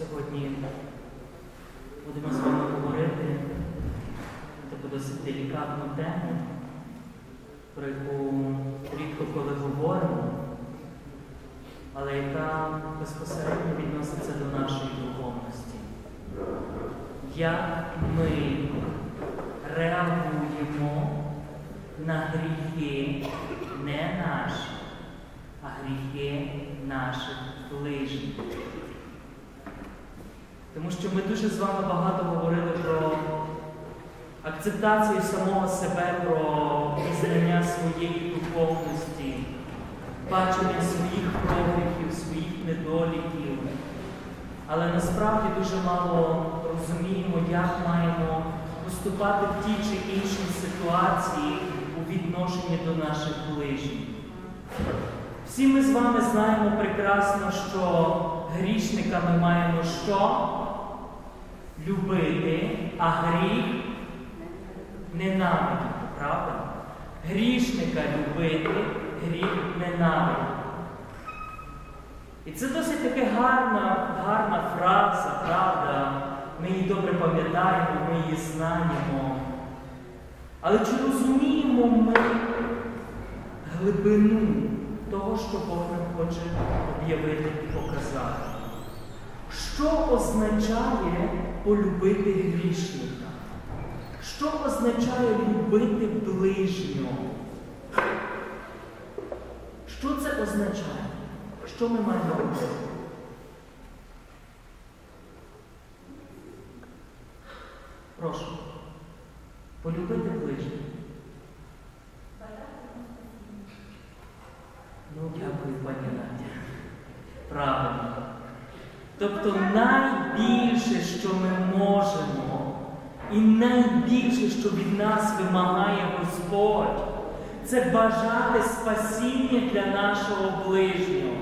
Сьогодні будемо з вами говорити на таку досить делікатну тему, про яку рідко коли говоримо, але яка безпосередньо відноситься до нашої духовності. Як ми реагуємо на гріхи не наші, а гріхи наших ближніх. Що ми дуже з вами багато говорили про акцептацію самого себе, про пізнання своєї духовності, бачення своїх промахів, своїх недоліків. Але насправді дуже мало розуміємо, як маємо поступати в тій чи іншій ситуації у відношенні до наших ближніх. Всі ми з вами знаємо прекрасно, що грішника ми маємо що? Любити, а гріх ненавидіти, правда? Грішника любити, гріх ненавидіти. І це досить таки гарна, гарна фраза, правда? Ми її добре пам'ятаємо, ми її знаємо. Але чи розуміємо ми глибину того, що Бог нам хоче об'явити і показати? Що означає полюбити грішника? Що означає любити ближнього? Що це означає? Що ми маємо робити? Прошу. Полюбити ближнього. Тобто найбільше, що ми можемо, і найбільше, що від нас вимагає Господь, це бажати спасіння для нашого ближнього.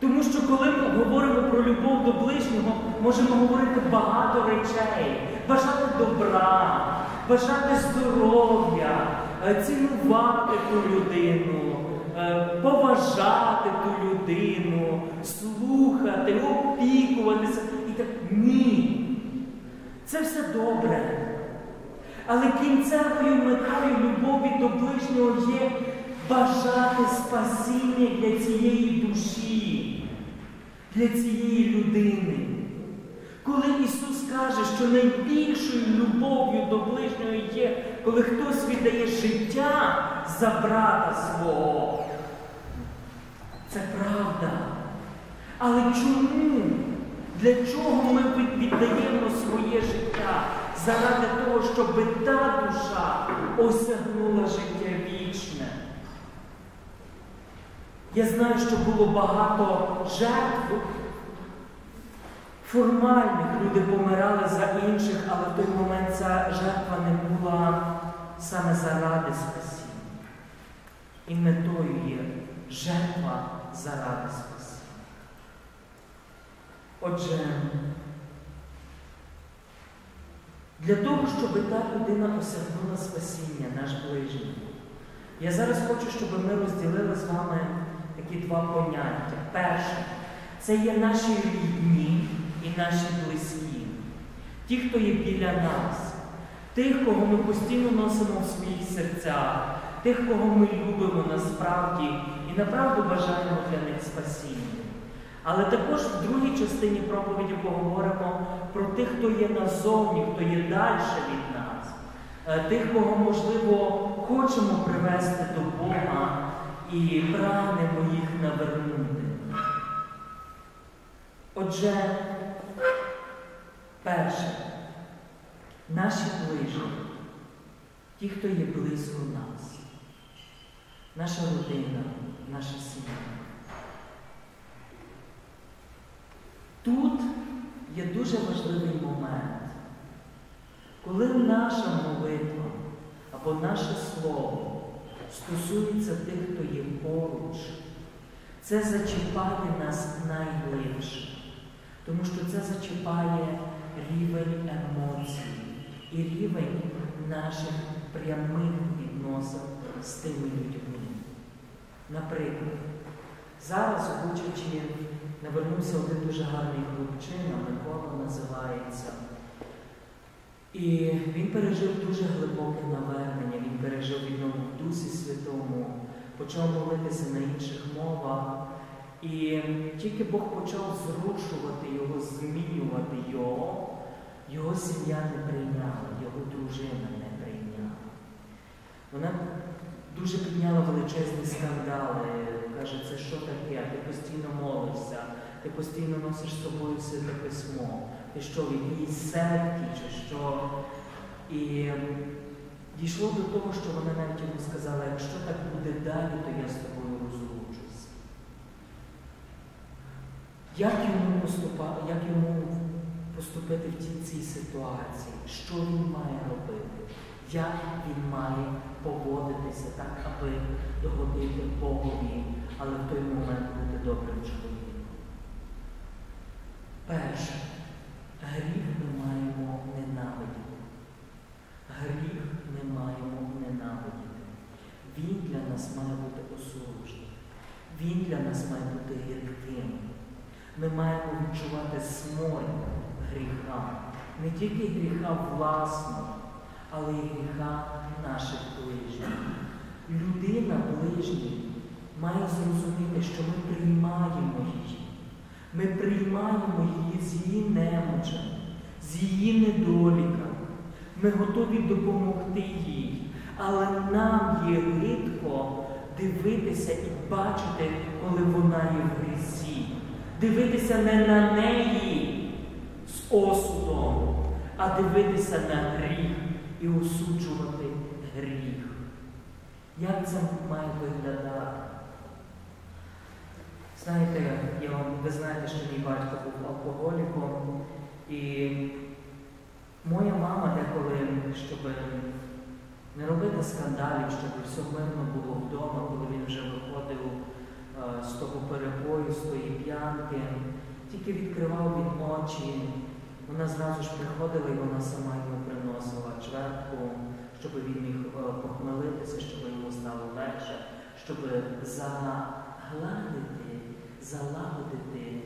Тому що коли ми говоримо про любов до ближнього, можемо говорити багато речей, бажати добра, бажати здоров'я, цінувати ту людину, поважати ту людину, слухати, опікуватися. І так ні. Це все добре. Але кінцевою метою любові до ближнього є бажати спасіння для цієї душі, для цієї людини. Коли Ісус каже, що найбільшою любов'ю до ближнього є, коли хтось віддає життя за брата свого, це правда. Але чому? Для чого ми віддаємо своє життя? Заради того, щоб та душа осягнула життя вічне. Я знаю, що було багато жертв формальних. Люди помирали за інших, але в той момент ця жертва не була саме заради спасіння. І метою є жертва заради спасіння. Отже, для того, щоб та людина осягнула спасіння, наш ближній, я зараз хочу, щоб ми розділили з вами такі два поняття. Перше, це є наші рідні і наші близькі, ті, хто є біля нас, тих, кого ми постійно носимо в своїх серцях, тих, кого ми любимо насправді і направду бажаємо для них спасіння. Але також в другій частині проповіді поговоримо про тих, хто є назовні, хто є далі від нас, тих, кого, можливо, хочемо привести до Бога і прагнемо їх навернути. Отже, перше, наші ближні, ті, хто є близько нас, наша родина, наша сім'я. Тут є дуже важливий момент, коли наша молитва або наше слово стосується тих, хто є поруч, це зачіпає нас найглибше, тому що це зачіпає рівень емоцій і рівень наших прямих відносин з тими людьми. Наприклад, зараз, учачи навернувся один дуже гарний хлопчина, Микола називається. І він пережив дуже глибоке навернення, він пережив від нього в Дусі Святому, почав молитися на інших мовах. І тільки Бог почав зрушувати його, змінювати його, його сім'я не прийняла, його дружина не прийняла. Вона дуже підняла величезні скандали, каже, це що таке? Ти постійно молишся, ти постійно носиш з собою святе письмо, ти що, в якійсь секті чи що. І дійшло до того, що вона навіть йому сказала, якщо так буде далі, то я з тобою розлучусь. Як йому поступати, як йому поступити в цій, ситуації? Що він має робити? Як він має поводитися так, аби догодити Богові, але в той момент бути добрим чоловіком? Перше, гріх ми маємо ненавидіти. Гріх ми маємо ненавидіти. Він для нас має бути осуджений. Він для нас має бути гірким. Ми маємо відчувати смоль гріха. Не тільки гріха власного, але й гріха наших ближніх. Людина ближній має зрозуміти, що ми приймаємо її. Ми приймаємо її з її немочами, з її недоліками. Ми готові допомогти їй. Але нам є рідко дивитися і бачити, коли вона є в грізі. Дивитися не на неї з осудом, а дивитися на гріх і осуджувати гріх. Як це має виглядати? Знаєте, я вам, ви знаєте, що мій батько був алкоголіком, і моя мама деколи, щоб не робити скандалів, щоб все мирно було вдома, коли він вже виходив з того перепою, з тої п'янки, тільки відкривав він очі, вона зразу ж приходила і вона сама йому приносила чвертку, щоб він міг похмелитися, щоб йому стало легше, щоб загладити, залагодити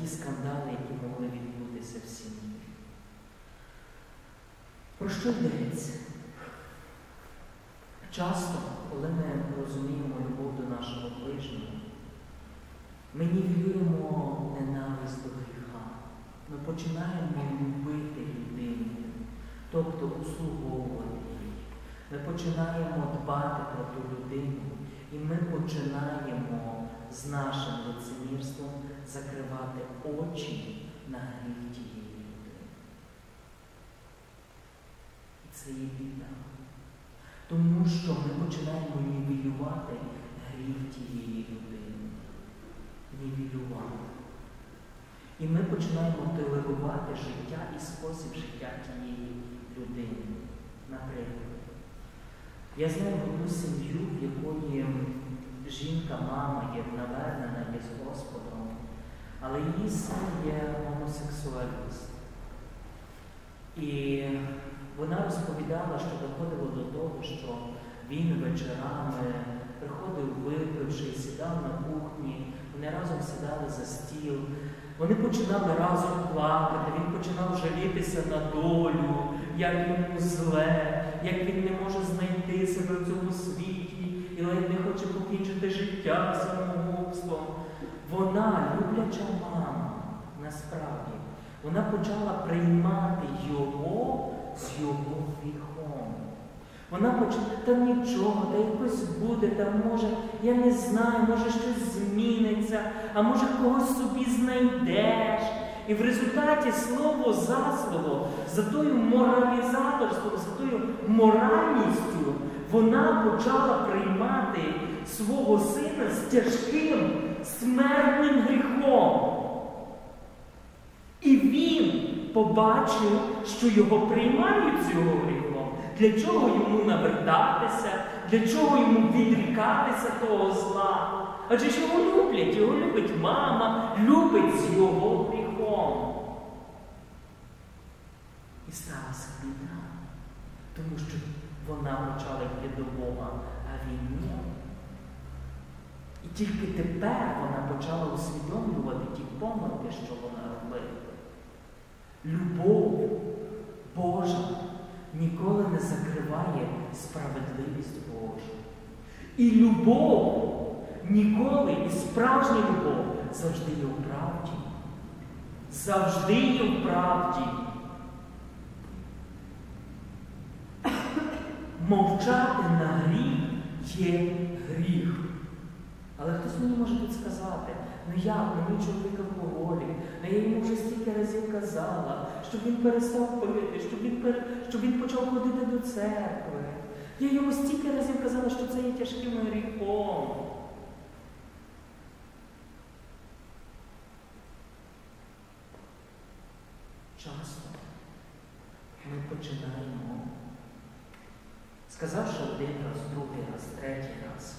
ті скандали, які могли відбутися в сім'ї. Про що йдеться? Часто, коли ми розуміємо любов до нашого ближнього, ми нівелюємо ненависть до гріха. Ми починаємо любити людину, тобто услуговувати її. Ми починаємо дбати про ту людину, і ми починаємо з нашим лицемірством закривати очі на гріх тієї людини. І це є біда. Тому що ми починаємо нівелювати гріх тієї людини. Нівелювати. І ми починаємо толерувати життя і спосіб життя тієї людини. Наприклад, я знаю одну сім'ю, в якої жінка, мама є навернена, є з Господом, але її син є гомосексуаліст. І вона розповідала, що доходило до того, що він вечорами приходив випивши, сідав на кухні, вони разом сідали за стіл, вони починали разом плакати, він починав жалітися на долю, як йому зле, як він не може знайти себе в цьому світі і ледь не хоче покінчити життя самогубством. Вона, любляча мама, насправді, вона почала приймати його з його гріхом. Вона почала, та нічого, та якось буде, та може, я не знаю, може щось зміниться, а може когось собі знайдеш. І в результаті слово за слово, за тою моралізаторством, за тою моральністю, вона почала приймати свого сина з тяжким смертним гріхом. І він побачив, що його приймають з його гріхом. Для чого йому навертатися, для чого йому відрікатися того зла? Адже ж його люблять, його любить мама, любить з його гріхом. І сталася біда, тому що вона почала йти до Бога, а він ні. І тільки тепер вона почала усвідомлювати ті помилки, що вона робила. Любов Божа ніколи не закриває справедливість Божу. І любов ніколи, і справжня любов завжди є в правді. Завжди є в правді. Мовчати на гріх є гріх. Але хтось мені може тут сказати, ну як, ну мій чоловік алкоголік, ну я йому вже стільки разів казала, щоб він перестав пити, щоб він, пер... щоб він почав ходити до церкви. Я йому стільки разів казала, що це є тяжким гріхом. Часто ми починаємо, сказавши один раз, другий раз, третій раз,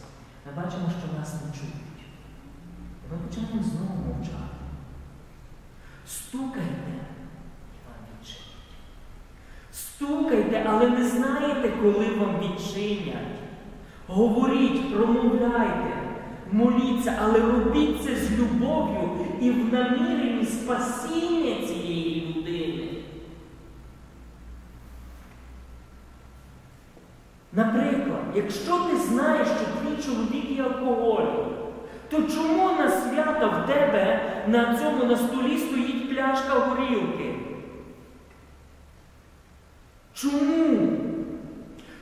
ми бачимо, що нас не чують. І знову мовчати. Стукайте, вам відчинять. Стукайте, але не знаєте, коли вам відчинять. Говоріть, промовляйте, моліться, але робіть це з любов'ю і в наміренні спасіння цієї людини. Наприклад, якщо ти знаєш, що твій чоловік є алкоголік, то чому на свята в тебе на цьому на столі стоїть пляшка горілки? Чому?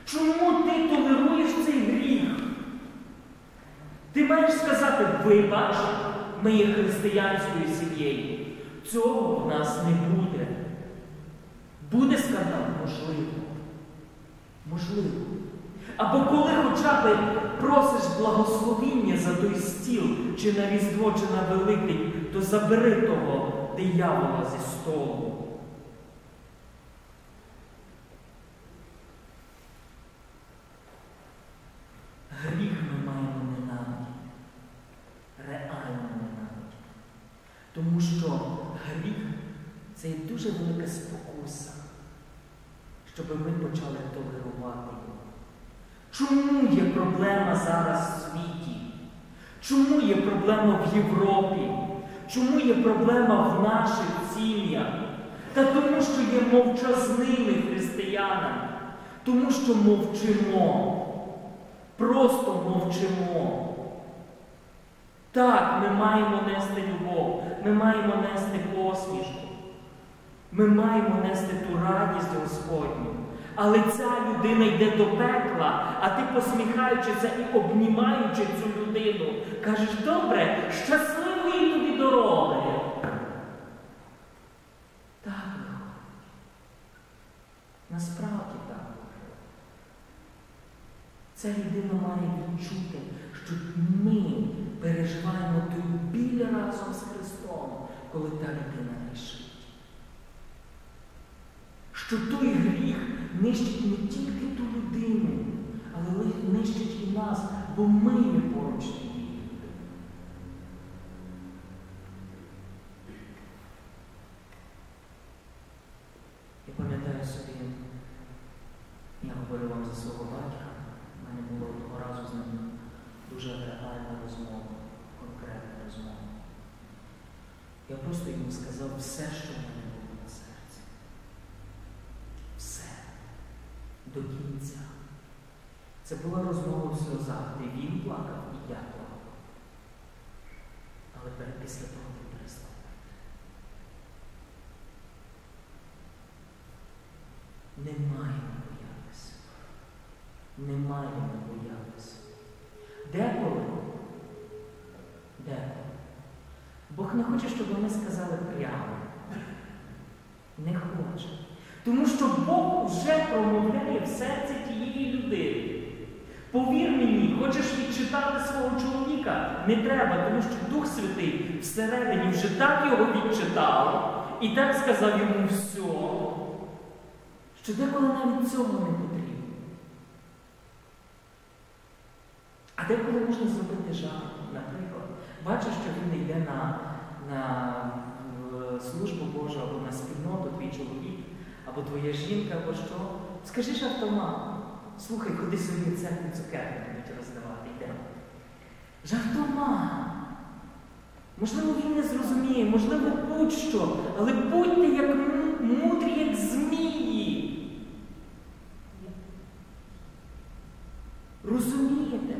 Чому ти толеруєш цей гріх? Ти маєш сказати, вибач, ми є християнською сім'єю. Цього в нас не буде. Буде скандал? Можливо. Можливо. Або коли хоча б просиш благословіння за той стіл, чи на Різдво, чи на Великдень, то забери того диявола зі столу. Гріх ми маємо ненавидіти. Реально ненавидіти. Тому що гріх це дуже велика спокуса, щоб ми почали толерувати. Чому є проблема зараз в світі? Чому є проблема в Європі? Чому є проблема в наших сім'ях? Та тому, що є мовчазними християнами, тому що мовчимо. Просто мовчимо. Так, ми маємо нести любов, ми маємо нести посмішку, ми маємо нести ту радість Господню. Але ця людина йде до пекла, а ти, посміхаючися і обнімаючи цю людину, кажеш, добре, щасливої тобі дороги. Так. Насправді так. Ця людина має відчути, що ми переживаємо той біль разом з Христом, коли та людина рішить. Що той гріх нищить не тільки ту людину, але нищить і нас, бо ми є поруч. Я пам'ятаю собі, я говорив вам за свого батька, в мене було одного разу з ним дуже реальна розмова, конкретна розмова. Я просто йому сказав все, що в мене було на серці. Все. До кінця. Це була розмова в сльозах, де він плакав і я плакав. Але після того він перестав. Не маємо боятися. Не маємо боятися. Деколи, деколи. Бог не хоче, щоб ми сказали прямо. Тому що Бог вже промовляє в серці тієї людини. Повір мені, хочеш відчитати свого чоловіка? Не треба, тому що Дух Святий всередині вже так його відчитав і так сказав йому все, що деколи навіть цього не потрібно. А деколи можна зробити жарт, наприклад. Бачиш, що він йде на, на службу Божу або на спільноту, твій чоловік, або твоя жінка, або що. Скажи ж автомат. Слухай, ходи собі церкву цукерки будуть роздавати, йдемо. жартома. Можливо, він не зрозуміє, можливо, будь-що, але будьте як мудрі, як змії. Розумієте?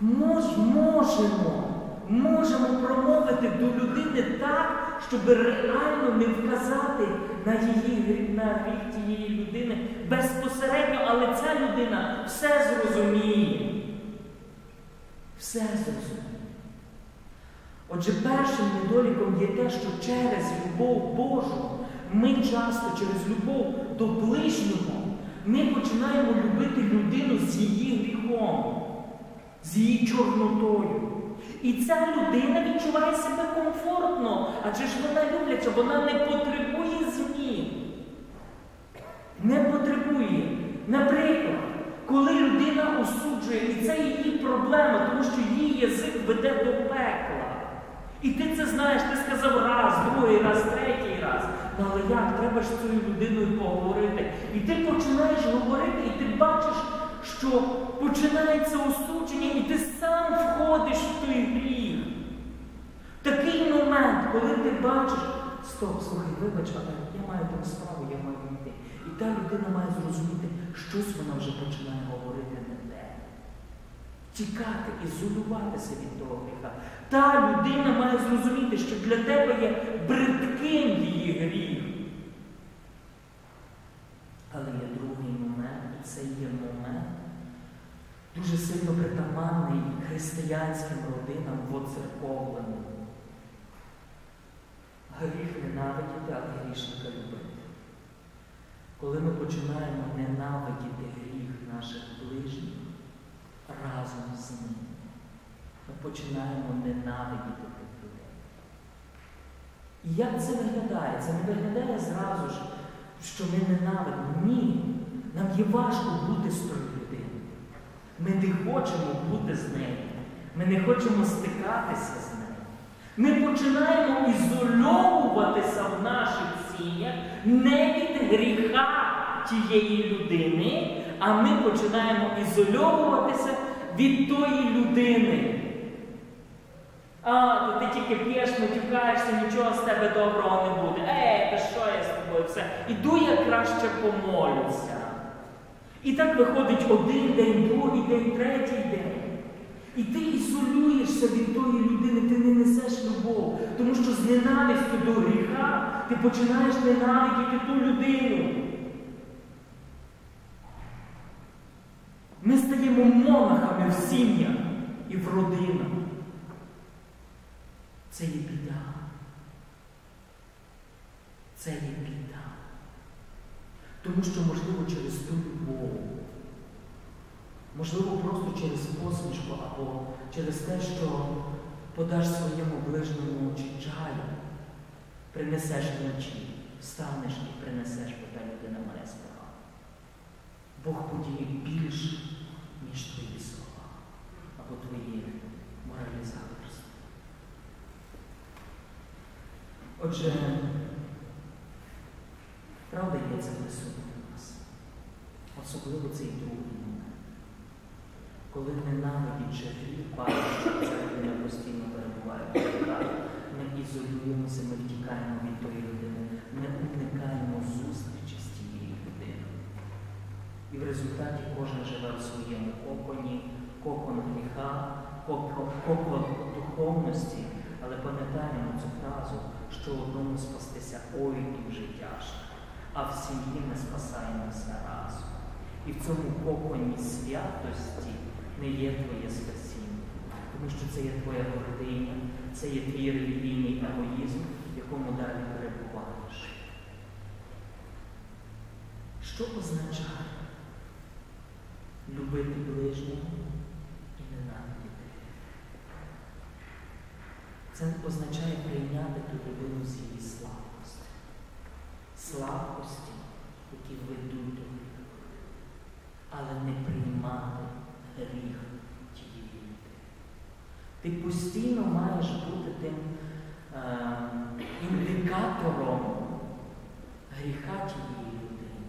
Мож, можемо, можемо промовити до людини так, щоб реально не вказати на її на гріх тієї людини безпосередньо, але ця людина все зрозуміє. Все зрозуміє. Отже, першим недоліком є те, що через любов Божу ми часто через любов до ближнього ми починаємо любити людину з її гріхом, з її чорнотою. І ця людина відчуває себе комфортно, адже ж вона любляча, вона не потребує змін. Не потребує. Наприклад, коли людина осуджує, і це її проблема, тому що її язик веде до пекла. І ти це знаєш, ти сказав раз, другий раз, третій раз. Але як? Треба ж з цією людиною поговорити. І ти починаєш говорити, і ти бачиш, що починається осудження, і ти сам входиш в той гріх. Такий момент, коли ти бачиш, стоп, слухай, вибач, але я маю там справу, я маю йти. І та людина має зрозуміти, щось вона вже починає говорити не те. Тікати, ізолюватися від того гріха. Та людина має зрозуміти, що для тебе є бридким її гріх. Але є другий момент, і це є момент, дуже сильно притаманний християнським родинам воцерковленим. Гріх ненавидіти, а грішника любити. Коли ми починаємо ненавидіти гріх наших ближніх разом з ним, ми починаємо ненавидіти тих людей. І як це виглядає? Це не виглядає зразу ж, що ми ненавидимо. Ні. Нам є важко бути з тою людиною. Ми не хочемо бути з нею. Ми не хочемо стикатися з нею. Ми починаємо ізольовуватися в наших сім'ях не від гріха тієї людини, а ми починаємо ізольовуватися від тої людини. А, то ти тільки п'єш, матюкаєшся, нічого з тебе доброго не буде. Ей, та що я з тобою? Все. Іду я краще помолюся. І так виходить один день, другий день, третій день. І ти ізолюєшся від тої людини, ти не несеш любов. Тому що з ненавистю до гріха ти починаєш ненавидіти ту людину. Ми стаємо монахами в сім'ях і в родинах. Це є біда. Це є біда. Тому що, можливо, через ту любов, можливо, просто через посмішку або через те, що подаш своєму ближньому чи чаю, принесеш вночі, встанеш і принесеш, бо та людина має справу. Бог подіє більше, ніж твої слова або твої моралізаторства. Отже, присутня в нас. Особливо цей другий момент. Коли ненавидячи гріх, бачиш, що ця людина постійно перебуває в гріхах, ми ізолюємося, ми втікаємо від тої людини, ми уникаємо зустрічі з тією людиною. І в результаті кожен живе в своєму коконі, кокон гріха, кокон, духовності, але пам'ятаємо цю фразу, що одному спастися ой дуже тяжко, а в сім'ї ми спасаємося разом. І в цьому коконі святості не є твоє спасіння, тому що це є твоя гординя, це є твій релігійний егоїзм, в якому далі перебуваєш. Що означає любити ближнього і ненавидіти? Це означає прийняти ту людину з її слабкості. Слабкості, які ведуть до гріха, але не приймати гріх тієї людини. Ти постійно маєш бути тим е, індикатором гріха тієї людини.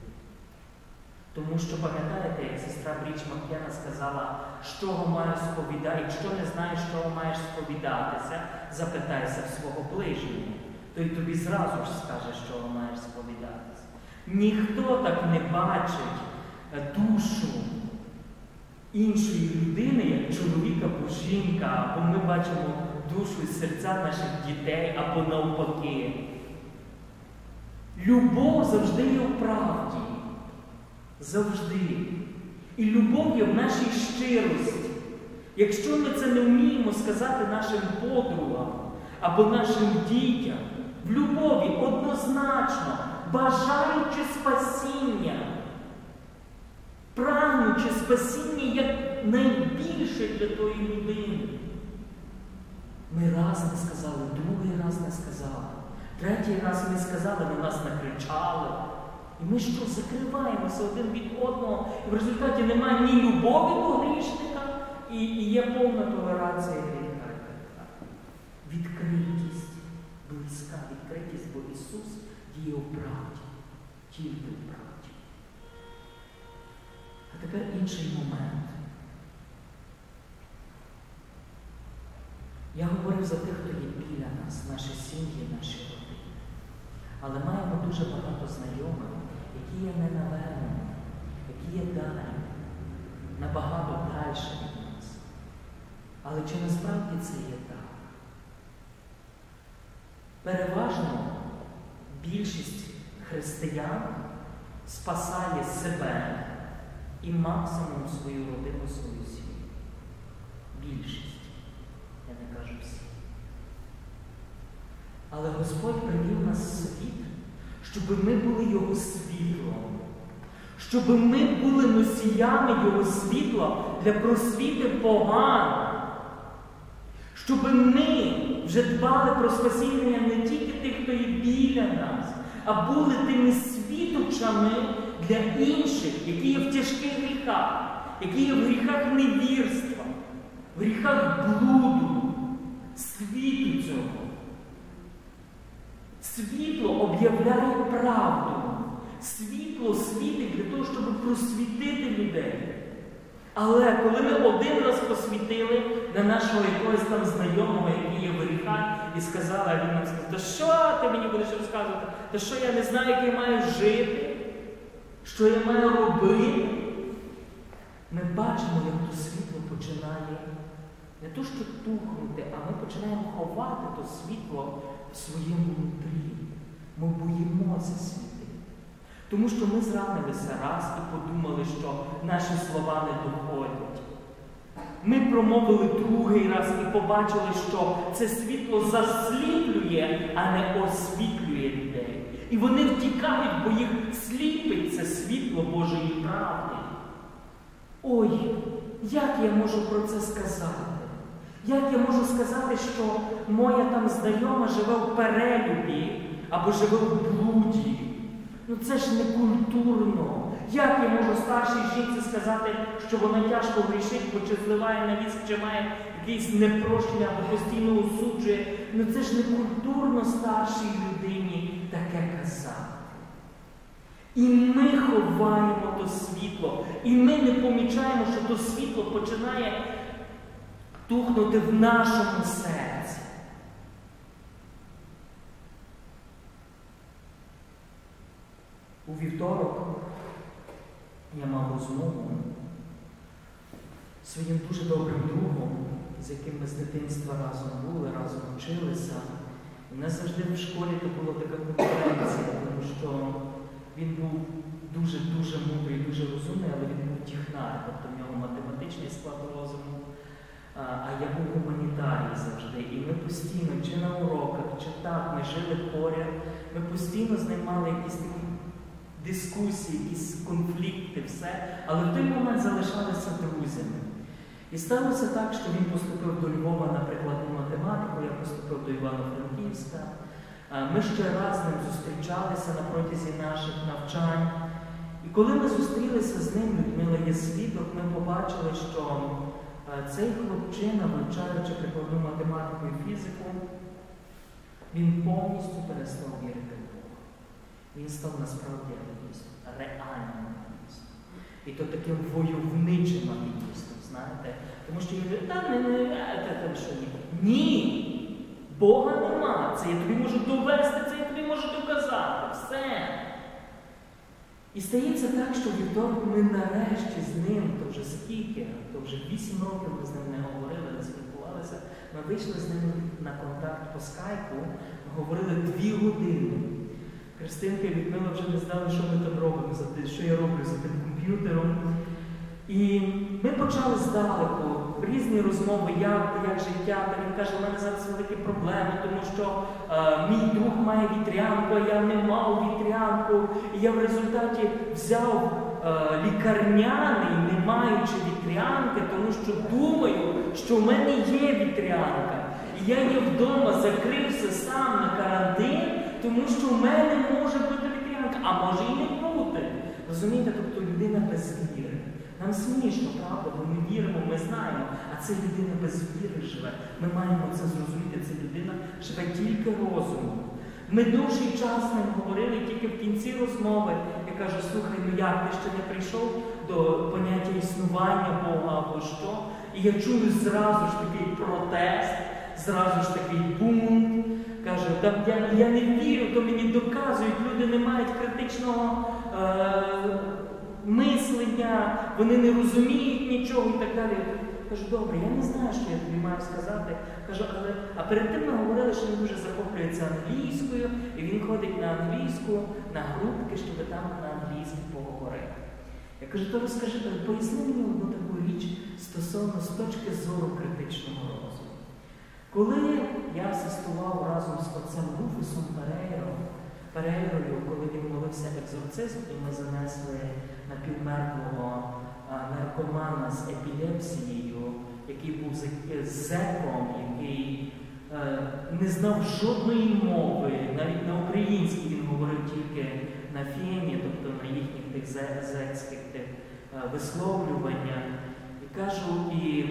Тому що пам'ятаєте, як сестра Бріч Мак'яна сказала, з маю сповідати, якщо не знаєш, з чого маєш сповідатися, запитайся в свого ближнього. Той тобі зразу ж скаже, чого маєш сповідатися. Ніхто так не бачить е, душу іншої людини, як чоловіка або жінка, або ми бачимо душу і серця наших дітей, або навпаки. Любов завжди є в правді. Завжди. І любов є в нашій щирості. Якщо ми це не вміємо сказати нашим подругам або нашим дітям, в любові однозначно, бажаючи спасіння, прагнучи спасіння як найбільше для тої людини. Ми раз не сказали, другий раз не сказали, третій раз не сказали, на нас накричали. І ми що, закриваємося один від одного, і в результаті немає ні любові до грішника, і, і є повна толерація гріха. Відкритість, близька відкритість, бо Ісус діє у правді, тільки у правді. А тепер інший момент. Я говорив за тих, хто є біля нас, наші сім'ї, наші родини. Але маємо дуже багато знайомих, які є ненавернені, які є далі, набагато далі від нас. Але чи насправді це є так? Переважно більшість християн спасає себе і максимум свою родину, свою сім'ю. Більшість. Я не кажу всі. Але Господь привів нас в світ, щоб ми були Його світлом, щоб ми були носіями Його світла для просвіти поган, щоб ми вже дбали про спасіння не тільки тих, хто є біля нас, а були тими світочами для інших, які є в тяжких гріхах, які є в гріхах невірства, в гріхах блуду, світу цього. Світло об'являє правду. Світло світить для того, щоб просвітити людей. Але коли ми один раз посвітили на нашого якогось там знайомого, який є в гріхах, і сказали, а він нам сказав, та що ти мені будеш розказувати? Та що я не знаю, як я маю жити, що я маю робити? Ми бачимо, як то світло починає не то, що тухнути, а ми починаємо ховати то світло в своєму внутрі. Ми боїмося світити. Тому що ми зранилися раз і подумали, що наші слова не доходять. Ми промовили другий раз і побачили, що це світло засліплює, а не освітлює людей. І вони втікають, бо їх сліпить це світло Божої правди. Ой, як я можу про це сказати? Як я можу сказати, що моя там знайома живе в перелюбі або живе в блуді? Ну це ж не культурно. Як я можу старшій жінці сказати, що вона тяжко грішить, бо чи зливає на віск, чи має якісь непрощення або постійно осуджує? Ну це ж не культурно старшій людині таке казати. І ми ховаємо то світло, і ми не помічаємо, що то світло починає тухнути в нашому серці. У вівторок я мав розмову своїм дуже добрим другом, з яким ми з дитинства разом були, разом вчилися. У нас завжди в школі то була така конкуренція, тому що він був дуже-дуже мудрий, дуже розумний, але він був технар, тобто в нього математичний склад розуму. А я був гуманітарій завжди. І ми постійно, чи на уроках, чи так, ми жили поряд, ми постійно з якісь такі дискусії, якісь конфлікти, все, але в той момент залишалися друзями. І сталося так, що він поступив до Львова на математику, я поступив до Івано-Франківська. Ми ще раз з ним зустрічалися на протязі наших навчань. І коли ми зустрілися з ним, Людмила є свідок, ми побачили, що цей хлопчина, вивчаючи прикладну математику і фізику, він повністю перестав вірити. Він став насправді атеїстом, реальним атеїстом. І то таким войовничим атеїстом, знаєте. Тому що він говорить, та не, не, е, там що ні. Ні! Бога нема. Це я тобі можу довести, це я тобі можу доказати. Все. І стається так, що вівторок ми нарешті з ним, то вже скільки, то вже 8 років ми з ним не говорили, не спілкувалися. Ми вийшли з ним на контакт по скайпу, говорили дві години. Христинка і Людмила вже не знали, що ми там робимо, за те, що я роблю за тим комп'ютером. І ми почали здалеку різні розмови, як, як життя. Та він каже, у мене зараз великі проблеми, тому що е, мій друг має вітрянку, а я не мав вітрянку. І я в результаті взяв е, лікарняний, не маючи вітрянки, тому що думаю, що в мене є вітрянка. І я є вдома, закрився сам на карантин, тому що в мене може бути вітрянка, а може і не бути. Розумієте, тобто людина без віри. Нам смішно, правда, бо ми віримо, ми знаємо, а це людина без віри живе. Ми маємо це зрозуміти. Ця людина живе тільки розумом. Ми довший час ним говорили тільки в кінці розмови. Я кажу, слухай, ну як ти ще не прийшов до поняття існування Бога або що? І я чую зразу ж такий протест, зразу ж такий бунт. Кажу, там я, я не вірю, то мені доказують, люди не мають критичного. Е- мислення, вони не розуміють нічого і так далі. Кажу, добре, я не знаю, що я тобі маю сказати. Кажу, але а перед тим ми говорили, що він дуже захоплюється англійською, і він ходить на англійську, на групки, щоб там на англійській поговорити. Я кажу, то розкажи, поясни мені одну таку річ стосовно з точки зору критичного розуму. Коли я асистував разом з отцем Руфусом Перейром, Перейрою, коли він молився екзорцизм, і ми занесли напівмертвого наркомана з епілепсією, який був зеком, який е, не знав жодної мови, навіть на українській він говорив тільки на фені, тобто на їхніх тих зекських тих е, висловлюваннях. І кажу, і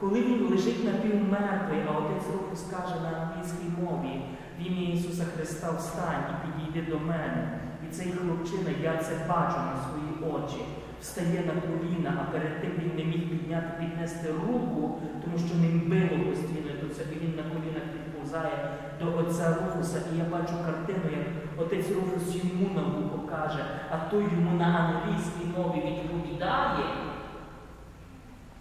коли він лежить напівмертвий, а отець руку скаже на англійській мові, в ім'я Ісуса Христа встань і підійди до мене. І цей хлопчина, я це бачу на свої очі, встає на коліна, а перед тим він не міг підняти, піднести руку, тому що ним било постійно, то це він на колінах підповзає до отця Руфуса. І я бачу картину, як отець Руфус йому на вухо каже, а той йому на англійській мові відповідає,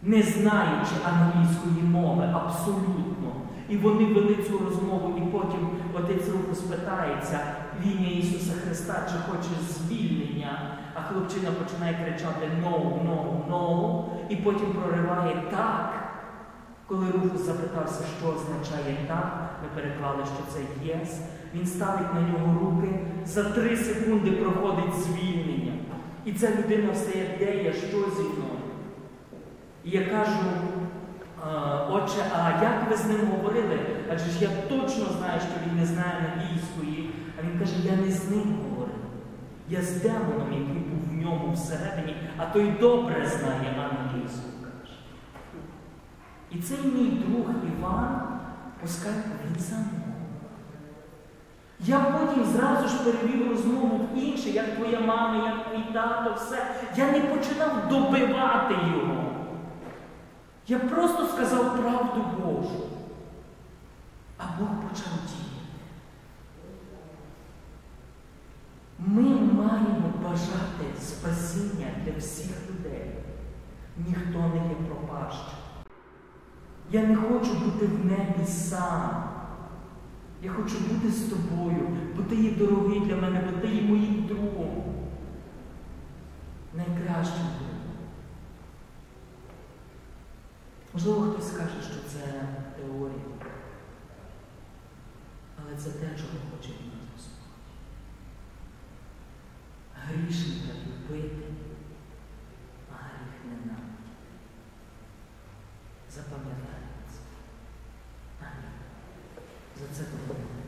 не знаючи англійської мови, абсолютно. І вони вели цю розмову, і потім отець Руфус питається в ім'я Ісуса Христа, чи хоче звільнення, а хлопчина починає кричати «No, no, no», і потім прориває так. Коли Руфус запитався, що означає так, ми переклали, що це єс, він ставить на нього руки, за три секунди проходить звільнення. І ця людина встає, де я, що зі мною? І я кажу, отче, а як ви з ним говорили? Адже ж я точно знаю, що він не знає англійської. А він каже, я не з ним говорив. Я з демоном, який був в ньому всередині, а той добре знає англійську. каже. І цей мій друг Іван, пускай він сам. Я потім зразу ж перевів розмову в інше, як твоя мама, як твій тато, все. Я не починав добивати його. Я просто сказав правду Божу. А Бог почав діяти. Ми маємо бажати спасіння для всіх людей. Ніхто не є пропащим. Я не хочу бути в небі сам. Я хочу бути з тобою, бо ти є дорогий для мене, бо ти є моїм другом. Найкращим другом. Можливо, хтось скаже, що це теорія. Але це те, чого хоче від нас Господь. Грішника любити, а гріх ненавидіти. Запам'ятайте це. Амінь. За це допомогу.